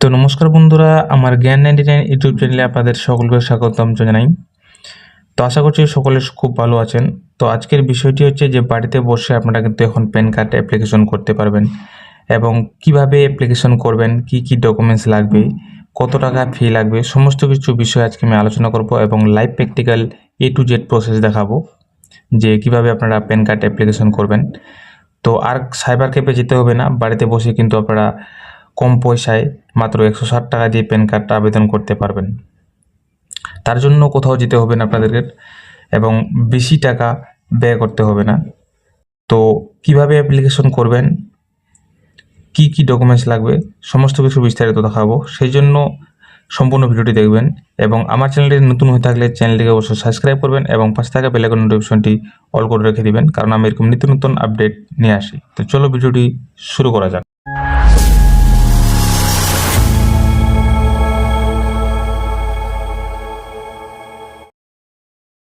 তো নমস্কার বন্ধুরা, আমার জ্ঞান নাইনটি নাইন ইউটিউব চ্যানেলে আপনাদের সকলকে স্বাগতম জানাই। তো আশা করছি সকলে খুব ভালো আছেন। তো আজকের বিষয়টি হচ্ছে যে, বাড়িতে বসে আপনারা কিন্তু এখন প্যান কার্ড অ্যাপ্লিকেশন করতে পারবেন এবং কীভাবে অ্যাপ্লিকেশন করবেন, কি কি ডকুমেন্টস লাগবে, কত টাকা ফি লাগবে, সমস্ত কিছু বিষয় আজকে আমি আলোচনা করব এবং live practical A to Z process দেখাবো যে কীভাবে আপনারা প্যান কার্ড অ্যাপ্লিকেশন করবেন। তো আর সাইবার ক্যাফে যেতে হবে না, বাড়িতে বসে কিন্তু আপনারা কম পয়সায় মাত্র একশো ষাট টাকা দিয়ে প্যান কার্ডটা আবেদন করতে পারবেন। তার জন্য কোথাও যেতে হবে না আপনাদেরকে এবং বেশি টাকা ব্যয় করতে হবে না। তো কীভাবে অ্যাপ্লিকেশন করবেন? কি কি ডকুমেন্টস লাগবে? সমস্ত কিছু বিস্তারিত দেখাবো। সেই জন্য সম্পূর্ণ ভিডিওটি দেখবেন এবং আমার চ্যানেলটি নতুন হয়ে থাকলে চ্যানেলটিকে অবশ্যই সাবস্ক্রাইব করবেন এবং পাশে থাকা বেলাইকন নোটিফিকেশনটি অল করে রেখে দিবেন, কারণ আমি এরকম নিত্য নতুন আপডেট নিয়ে আসি। তো চলো ভিডিওটি শুরু করা যাক।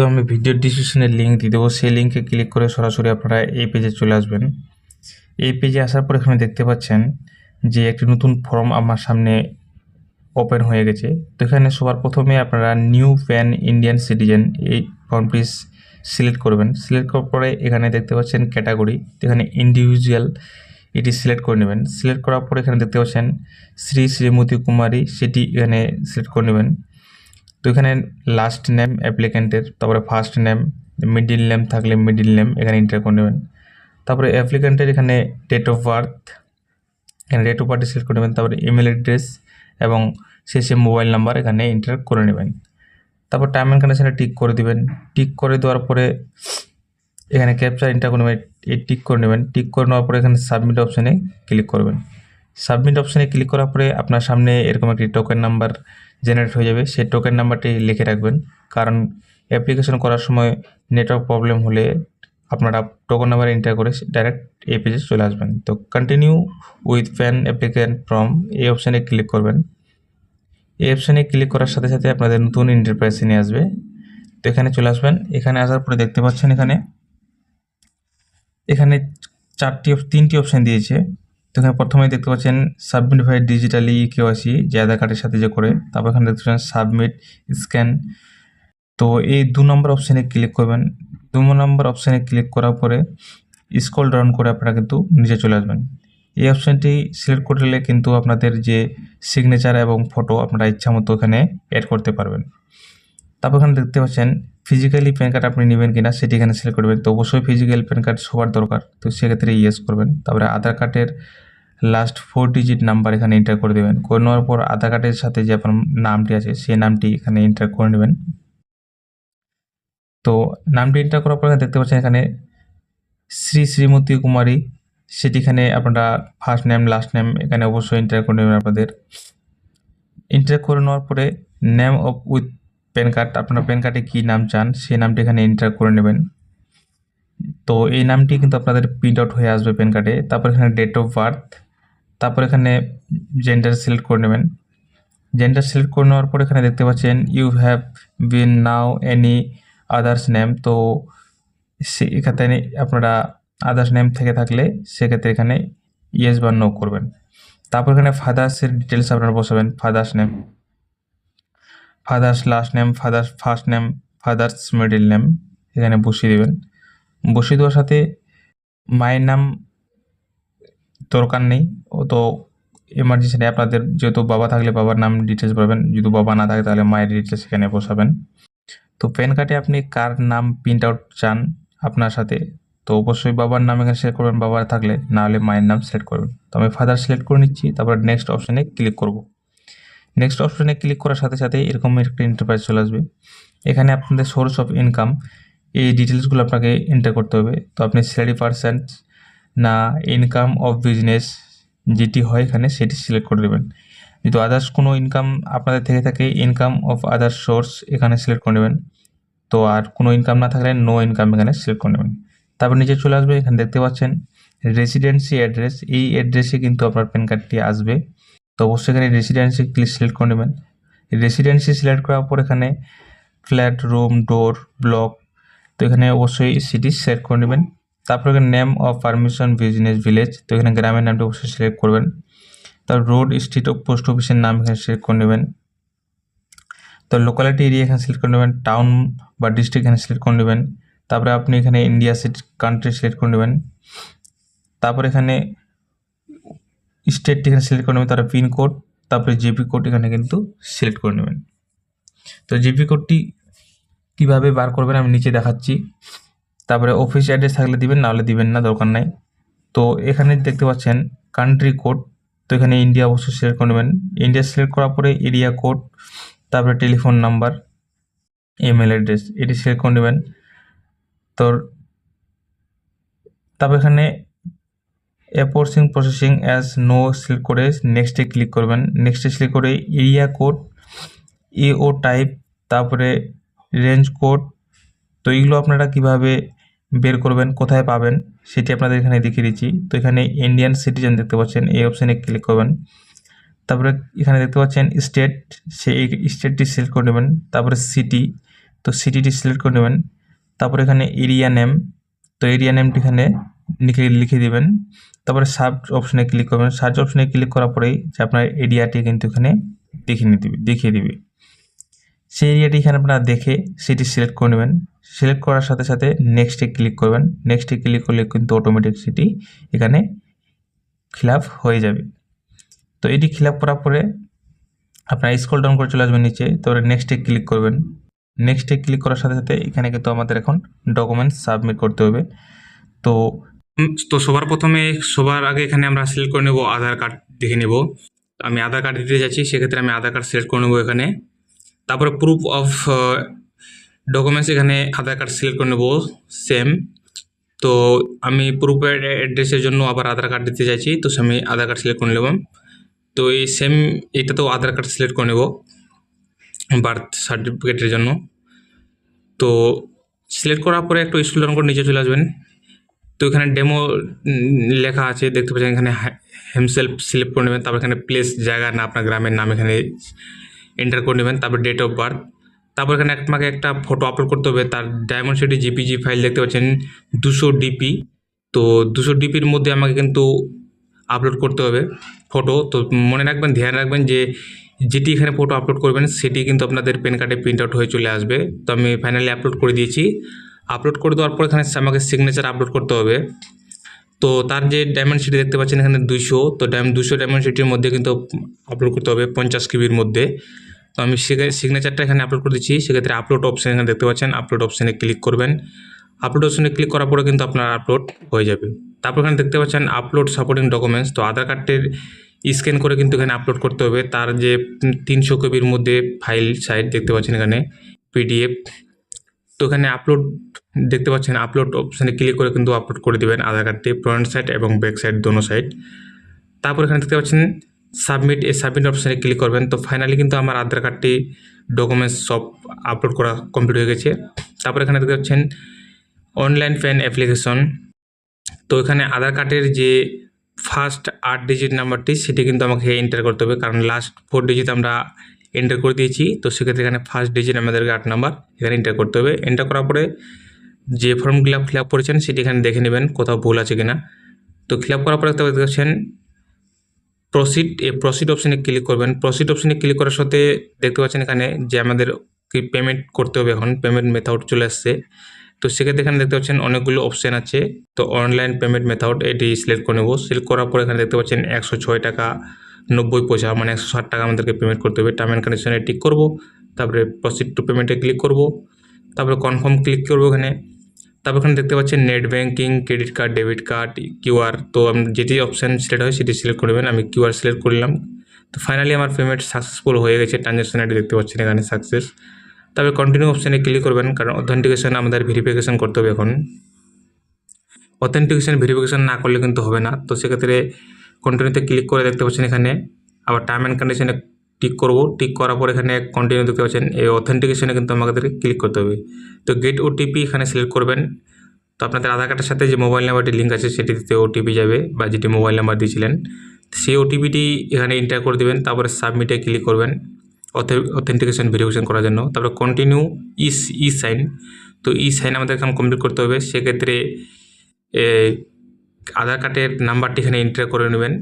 তো আমি ভিডিও ডিসক্রিপশনের লিঙ্ক দিয়ে দেবো। সেই লিঙ্কে ক্লিক করে সরাসরি আপনারা এই পেজে চলে আসবেন। এই পেজে আসার পর এখানে দেখতে পাচ্ছেন যে একটি নতুন ফর্ম আমার সামনে ওপেন হয়ে গেছে। তো এখানে সবার প্রথমে আপনারা নিউ প্যান ইন্ডিয়ান সিটিজেন এই ফর্মটি সিলেক্ট করবেন। সিলেক্ট করার পরে এখানে দেখতে পাচ্ছেন ক্যাটাগরি এখানে ইন্ডিভিজুয়াল এটি সিলেক্ট করে নেবেন। সিলেক্ট করার পরে এখানে দেখতে পাচ্ছেন শ্রী শ্রীমতী কুমারী, সেটি এখানে সিলেক্ট করে নেবেন। তো এখানে লাস্ট নেম অ্যাপ্লিক্যান্টের তারপরে ফার্স্ট নেম মিডিল নেম থাকলে মিডিল নেম এখানে এন্টার করে নেবেন। তারপরে অ্যাপ্লিক্যান্টের এখানে ডেট অফ বার্থ এখানে ডেট অফ বার্থ সিলেক্ট করে নেবেন, তারপরে ইমেল অ্যাড্রেস এবং শেষে মোবাইল নাম্বার এখানে এন্টার করে নেবেন। তারপর টাইম অ্যান্ড কন্ডিশনে টিক করে দিবেন। টিক করে দেওয়ার পরে এখানে ক্যাপচার এন্টার করে নেবেন এই টিক করে নেবেন। টিক করে নেওয়ার পরে এখানে সাবমিট অপশানে ক্লিক করবেন। সাবমিট অপশানে ক্লিক করার পরে আপনার সামনে এরকম একটি টোকেন নাম্বার জেনারেট হয়ে যাবে, সেই টোকেন নাম্বারটি লিখে রাখবেন। কারণ অ্যাপ্লিকেশন করার সময় নেটওয়ার্ক প্রবলেম হলে আপনারা টোকেন নাম্বার এন্টার করে ডাইরেক্ট এই পেজে চলে আসবেন। তো continue with PAN applicant from এই অপশানে ক্লিক করবেন। এই অপশানে ক্লিক করার সাথে সাথে আপনাদের নতুন ইন্টারপ্রাইসে নিয়ে আসবে। তো এখানে চলে আসবেন। এখানে আসার পরে দেখতে পাচ্ছেন এখানে এখানে চারটি, তিনটি অপশান দিয়েছে। তো এখানে প্রথমে দেখতে পাচ্ছেন সাবমিট ভাই ডিজিটালি কেওয়াইসি, যে আধার কার্ডের সাথে যে করে, তারপর এখানে দেখতে পাচ্ছেন সাবমিট, স্ক্যান। তো এই দু নম্বর অপশানে ক্লিক করবেন। দু নম্বর অপশানে ক্লিক করার পরে স্ক্রল ডাউন করে আপনারা কিন্তু নিচে চলে আসবেন। এই অপশানটি সিলেক্ট করলে কিন্তু আপনাদের যে সিগনেচার এবং ফটো আপনারা ইচ্ছা মতো এখানে অ্যাড করতে পারবেন। তারপর এখানে দেখতে পাচ্ছেন ফিজিক্যালি প্যান কার্ড আপনি নেবেন কিনা সেটি এখানে সিলেক্ট করবেন। তো অবশ্যই ফিজিক্যাল প্যান কার্ড সবার দরকার। তো সেক্ষেত্রে ইয়েস করবেন। তারপরে আধার কার্ডের লাস্ট ফোর ডিজিট নাম্বার এখানে এন্টার করে দেবেন। করে নেওয়ার পর আধার কার্ডের সাথে যে আপনার নামটি আছে, সেই নামটি এখানে এন্টার করে নেবেন। তো নামটি এন্টার করার পর দেখতে পাচ্ছেন এখানে শ্রী শ্রীমতী কুমারী, সেটি এখানে আপনারা ফার্স্ট নেম লাস্ট নেম এখানে অবশ্যই এন্টার করে নেবেন আপনাদের। এন্টার করে নেওয়ার পরে name of with PAN card, আপনার প্যান কার্ডে কী নাম চান, সেই নামটি এখানে এন্টার করে নেবেন। তো এই নামটি কিন্তু আপনাদের প্রিন্ট আউট হয়ে আসবে প্যান কার্ডে। তারপর এখানে ডেট অফ বার্থ তারপর এখানে জেন্ডার সিলেক্ট করে নেবেন। জেন্ডার সিলেক্ট করে নেওয়ার পর এখানে দেখতে পাচ্ছেন you have been now any others name তো সে এখানে আপনারা আদার্স নেম থেকে থাকলে সেক্ষেত্রে এখানে ইয়েস বা নো করবেন। তারপর এখানে ফাদার্সের ডিটেলস আপনারা বসাবেন father's name father's last name father's first name father's middle name এখানে বসিয়ে দেবেন। বসিয়ে দেওয়ার সাথে মায়ের নাম দরকার নেই। ও তো এমার্জেন্সি আপনাদের যেহেতু বাবা থাকলে বাবার নাম ডিটেলস পাবেন। যদি বাবা না থাকে তাহলে মায়ের ডিটেলস এখানে বসাবেন। তো প্যান কার্ডে আপনি কার নাম প্রিন্ট আউট চান আপনার সাথে, তো অবশ্যই বাবার নাম এখানে সিলেক্ট করবেন। বাবার থাকলে না হলে মায়ের নাম সিলেক্ট করবেন। তো আমি ফাদার সিলেক্ট করে নিচ্ছি, তারপর নেক্সট অপশানে ক্লিক করব। নেক্সট অপশানে ক্লিক করার সাথে সাথে এরকম একটা ইন্টারপ্রাইজ চলে আসবে। এখানে আপনাদের সোর্স অফ ইনকাম এই ডিটেলসগুলো আপনাকে এন্টার করতে হবে। তো আপনি স্যালারি পার্সেন্ট না ইনকাম অফ বিজনেস যেটি হয় এখানে সেটি সিলেক্ট করে দেবেন যদি আদার্স কোনো ইনকাম আপনাদের থেকে থাকে ইনকাম অফ আদার্স সোর্স এখানে সিলেক্ট করে নেবেন। তো আর কোনো ইনকাম না থাকলে নো ইনকাম এখানে সিলেক্ট করে নেবেন। তারপর নিচে চলে আসবে, এখানে দেখতে পাচ্ছেন রেসিডেন্সি অ্যাড্রেস এই অ্যাড্রেসে কিন্তু আপনার প্যান কার্ডটি আসবে। তো অবশ্যই এখানে রেসিডেন্সি সিলেক্ট করে নেবেন। রেসিডেন্সি সিলেক্ট করার পর এখানে ফ্ল্যাট রুম ডোর ব্লক তো এখানে অবশ্যই সিটি সিলেক্ট করে নেবেন। তারপর এখানে name of permission business village তো এখানে গ্রামের নামটা অবশ্যই সিলেক্ট করবেন। তার রোড স্ট্রিট ও পোস্ট অফিসের নাম এখানে সিলেক্ট করে নেবেন। তো লোকালিটি এরিয়া এখানে সিলেক্ট করে নেবেন টাউন বা ডিস্ট্রিক্ট এখানে সিলেক্ট করে নেবেন। তারপরে আপনি এখানে ইন্ডিয়া সিট কান্ট্রি সিলেক্ট করে নেবেন। তারপর এখানে স্টেটটি এখানে সিলেক্ট করে নেবেন, তারপরে পিনকোড তারপরে জিপি কোড এখানে কিন্তু সিলেক্ট করে নেবেন। তো জিপি কোডটি কীভাবে বার করবেন আমি নিচে দেখাচ্ছি। তারপরে অফিস অ্যাড্রেস থাকলে দিবেন, নাহলে দিবেন না, দরকার নাই। তো এখানে দেখতে পাচ্ছেন কান্ট্রি কোড তো এখানে ইন্ডিয়া অবশ্যই সিলেক্ট করে নেবেন। ইন্ডিয়া সিলেক্ট করার পরে এরিয়া কোড তারপরে টেলিফোন নাম্বার ইমেল অ্যাড্রেস এটি সিলেক্ট করে নেবেন। তো তারপর এখানে অ্যাপোর্সিং প্রসেসিং অ্যাজ নো সিলেক্ট করে নেক্সটে ক্লিক করবেন। নেক্সটে সিলেক্ট করে এরিয়া কোড এও টাইপ তারপরে রেঞ্জ কোড তো এইগুলো আপনারা কীভাবে বের করবেন, কোথায় পাবেন, সেটি আপনাদের এখানে দেখিয়ে দিচ্ছি। তো এখানে ইন্ডিয়ান সিটিজেন দেখতে পাচ্ছেন, এই অপশানে ক্লিক করবেন। তারপরে এখানে দেখতে পাচ্ছেন স্টেট সেই স্টেটটি সিলেক্ট করে নেবেন। তারপরে সিটি তো সিটিটি সিলেক্ট করে নেবেন। তারপরে এখানে এরিয়া নেম তো এরিয়া নেমটি এখানে লিখে লিখে দেবেন। তারপরে সার্চ অপশনে ক্লিক করবেন। সার্চ অপশনে ক্লিক করার পরেই যে আপনার এরিয়াটি কিন্তু এখানে দেখিয়ে নিতে দেখিয়ে দিবে। সেই এরিয়াটি এখানে আপনারা দেখে সেটি সিলেক্ট করে নেবেন। সিলেক্ট করার সাথে সাথে নেক্সটে ক্লিক করবেন। নেক্সটে ক্লিক করলে কিন্তু অটোমেটিক সেটি এখানে ফিল হয়ে যাবে। তো এটি ফিল করার পরে আপনার স্ক্রল ডাউন করে চলে আসবেন নিচে। তারপরে নেক্সটে ক্লিক করবেন। নেক্সটে ক্লিক করার সাথে সাথে এখানে কিন্তু আমাদের এখন ডকুমেন্টস সাবমিট করতে হবে। তো তো সবার প্রথমে, সবার আগে এখানে আমরা সিলেক্ট করে নেব আধার কার্ড দেখে নেব। আমি আধার কার্ড দিতে যাচ্ছি সেক্ষেত্রে আমি আধার কার্ড সিলেক্ট করে নেব এখানে। তারপরে প্রুফ অফ ডকুমেন্টস এখানে আধার কার্ড সিলেক্ট করে নেব সেম তো আমি প্রুফের অ্যাড্রেসের জন্য আবার আধার কার্ড দিতে চাইছি, তো আমি আধার কার্ড সিলেক্ট করে নেব তো এই সেম এটা তো আধার কার্ড সিলেক্ট করে নেব বার্থ সার্টিফিকেটের জন্য। তো সিলেক্ট করার পরে একটু স্কুল করে নিচে চলে আসবেন। তো এখানে ডেমো লেখা আছে, দেখতে পাচ্ছেন এখানে হেমসেলফ সিলেক্ট করে নেবেন, তারপর এখানে প্লেস জায়গা, না, আপনার গ্রামের নাম এখানে এন্টার করে নেবেন, তারপর ডেট অফ বার্থ তারপর এখানে আপনাকে একটা ফটো আপলোড করতে হবে, তার ডায়মন্ড সিটি জিপিজি ফাইল দেখতে পাচ্ছেন, দুশো ডিপি তো দুশো ডিপির মধ্যে আমাকে কিন্তু আপলোড করতে হবে ফটো তো মনে রাখবেন, ধ্যান রাখবেন যে যেটি এখানে ফটো আপলোড করবেন, সেটি কিন্তু আপনাদের পেন কার্ডে প্রিন্ট আউট হয়ে চলে আসবে, তো আমি ফাইনালি আপলোড করে দিয়েছি আপলোড করে দেওয়ার পর এখানে আমাকে সিগনেচার আপলোড করতে হবে। তো তার যে ডায়মন্ড সিটি দেখতে পাচ্ছেন, এখানে দুশো তো ডায়ম দুশো ডায়মন্ড সিটির মধ্যে কিন্তু আপলোড করতে হবে পঞ্চাশ কিবির মধ্যে। তো আমি সিগনেচারটা এখানে আপলোড করে দিচ্ছি। সেক্ষেত্রে আপলোড অপশান এখানে দেখতে পাচ্ছেন আপলোড অপশানে ক্লিক করবেন। আপলোড অপশানে ক্লিক করার পরে কিন্তু আপনার আপলোড হয়ে যাবে। তারপর এখানে দেখতে পাচ্ছেন আপলোড সাপোর্টিং ডকুমেন্টস তো আধার কার্ডের স্ক্যান করে কিন্তু এখানে আপলোড করতে হবে। তার যে তিনশো কেবির মধ্যে ফাইল সাইট দেখতে পাচ্ছেন এখানে পিডিএফ তো এখানে আপলোড দেখতে পাচ্ছেন আপলোড অপশানে ক্লিক করে কিন্তু আপলোড করে দেবেন আধার কার্ডটি ফ্রন্ট সাইড এবং ব্যাক সাইড দোনো সাইড তারপর এখানে দেখতে পাচ্ছেন সাবমিট এই সাবমিট অপশানে ক্লিক করবেন। তো ফাইনালি কিন্তু আমার আধার কার্ডটি ডকুমেন্টস সব আপলোড করা কমপ্লিট হয়ে গেছে। তারপর এখানে দেখতে পাচ্ছেন অনলাইন প্যান অ্যাপ্লিকেশন তো এখানে আধার কার্ডের যে ফার্স্ট আট ডিজিট নাম্বারটি সেটি কিন্তু আমাকে এন্টার করতে হবে। কারণ লাস্ট ফোর ডিজিট আমরা এন্টার করে দিয়েছি। তো সেক্ষেত্রে এখানে ফার্স্ট ডিজিট আমাদেরকে আট নাম্বার এখানে এন্টার করতে হবে। এন্টার করার পরে যে ফর্মগুলো ফিল আপ করেছেন, সেটি এখানে দেখে নেবেন কোথাও ভুল আছে কিনা। তো ফিল আপ করার পরে দেখতে পাচ্ছেন প্রসিড এই প্রসিড অপশানে ক্লিক করবেন। প্রসিড অপশানে ক্লিক করার সাথে দেখতে পাচ্ছেন এখানে যে আমাদের কি পেমেন্ট করতে হবে এখন পেমেন্ট মেথড চলে আসছে। তো সেক্ষেত্রে এখানে দেখতে পাচ্ছেন অনেকগুলো অপশান আছে। তো অনলাইন পেমেন্ট মেথড এটি সিলেক্ট করে নেব। সিলেক্ট করার পর এখানে দেখতে পাচ্ছেন একশো ছয় টাকা নব্বই পয়সা মানে একশো ষাট টাকা আমাদেরকে পেমেন্ট করতে হবে। টার্ম অ্যান্ড কন্ডিশনে টিক করব, তারপরে প্রসিড টু পেমেন্টে ক্লিক করব, তারপরে কনফার্ম ক্লিক করব এখানে তারপর এখানে দেখতে পাচ্ছেন net banking credit card debit card QR তো আমি যেটি অপশান সিলেক্ট হয় সেটি সিলেক্ট করবেন আমি কিউআর সিলেক্ট করলাম তো ফাইনালি আমার পেমেন্ট সাকসেসফুল হয়ে গেছে ট্রানজ্যাকশন আইডি দেখতে পাচ্ছেন এখানে সাকসেস তারপরে কন্টিনিউ অপশানে ক্লিক করবেন, কারণ অথেন্টিকেশন আমাদের ভেরিফিকেশন করতে হবে এখন। অথেন্টিকেশন ভেরিফিকেশন না করলে কিন্তু হবে না। তো সেক্ষেত্রে কন্টিনিউতে ক্লিক করে দেখতে পাচ্ছেন এখানে। আবার টার্ম অ্যান্ড কন্ডিশনে টিক করব। টিক করার পর এখানে কন্টিনিউ দেখতে পাচ্ছেন, এই অথেন্টিকেশনে কিন্তু আমাদের ক্লিক করতে হবে। তো গেট ওটিপি এখানে সিলেক্ট করবেন। তো আপনাদের আধার কার্ডের সাথে যে মোবাইল নাম্বারটি লিঙ্ক আছে, সেটিতে ওটিপি যাবে বা যেটি মোবাইল নাম্বার দিয়েছিলেন। সেই ওটিপিটি এখানে এন্টার করে দেবেন, তারপরে সাবমিটে ক্লিক করবেন অথেন্টিকেশন ভেরিফিকেশন করার জন্য। তারপরে কন্টিনিউ ইস ই সাইন তো ই সাইন আমাদের এখন কমপ্লিট করতে হবে। সেক্ষেত্রে আধার কার্ডের নাম্বারটি এখানে এন্টার করে নেবেন।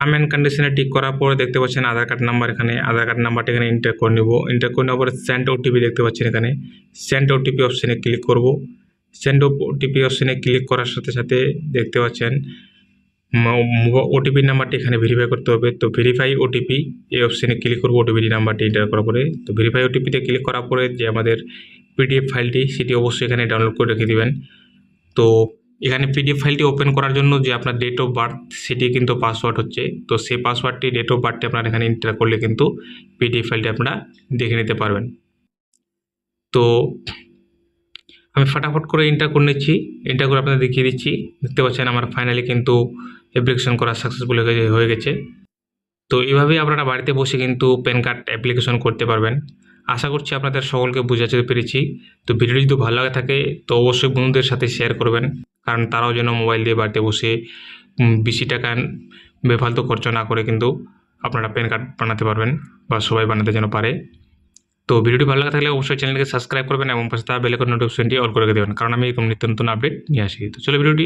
টার্ম অ্যান্ড কন্ডিশনে টিক করার পরে দেখতে পাচ্ছেন আধার কার্ড নাম্বার এখানে, আধার কার্ড নাম্বারটা এখানে এন্টার করে নেব। এন্টার করে নেওয়ার পরে সেন্ড ওটিপি দেখতে পাচ্ছেন এখানে। সেন্ড ওটিপি অপশানে ক্লিক করব। সেন্ড ওটিপি অপশানে ক্লিক করার সাথে সাথে দেখতে পাচ্ছেন ওটিপি নাম্বারটি এখানে ভেরিফাই করতে হবে। তো ভেরিফাই ওটিপি এই অপশানে ক্লিক করব ওটিপি নাম্বারটি এন্টার করার পরে। তো ভেরিফাই ওটিপিতে ক্লিক করার পরে যে আমাদের পিডিএফ ফাইলটি সেটি অবশ্যই এখানে ডাউনলোড করে রেখে দেবেন। তো এখানে পিডিএফ ফাইলটি ওপেন করার জন্য যে আপনার ডেট অফ বার্থ সেটি কিন্তু পাসওয়ার্ড হচ্ছে। তো সেই পাসওয়ার্ডটি ডেট অফ বার্থটি আপনার এখানে এন্টার করলে কিন্তু পিডিএফ ফাইলটি আপনারা দেখে নিতে পারবেন। তো আমি ফটাফট করে এন্টার করে নিচ্ছি। এন্টার করে আপনাদের দেখিয়ে দিচ্ছি। দেখতে পাচ্ছেন আমার ফাইনালি কিন্তু অ্যাপ্লিকেশন করা সাকসেসফুল হয়ে গেছে তো এইভাবেই আপনারা বাড়িতে বসে কিন্তু প্যান কার্ড অ্যাপ্লিকেশন করতে পারবেন। আশা করছি আপনাদের সকলকে বোঝাতে পেরেছি। তো ভিডিওটি যদি ভালো লাগে থাকে, তো অবশ্যই বন্ধুদের সাথে শেয়ার করবেন। কারণ তারাও যেন মোবাইল দিয়ে বাড়িতে বসে বেশি টাকা বেফালতু খরচ না করে কিন্তু আপনারা প্যান কার্ড বানাতে পারবেন বা সবাই বানাতে যেন পারে। তো ভিডিওটি ভালো লাগে থাকলে অবশ্যই চ্যানেলকে সাবস্ক্রাইব করবেন এবং পাশে তার বেলেকন নোটিফিকেশনটি অল করে দেবেন, কারণ আমি এরকম নিত্য নতুন আপডেট নিয়ে আসি। তো চলো ভিডিওটি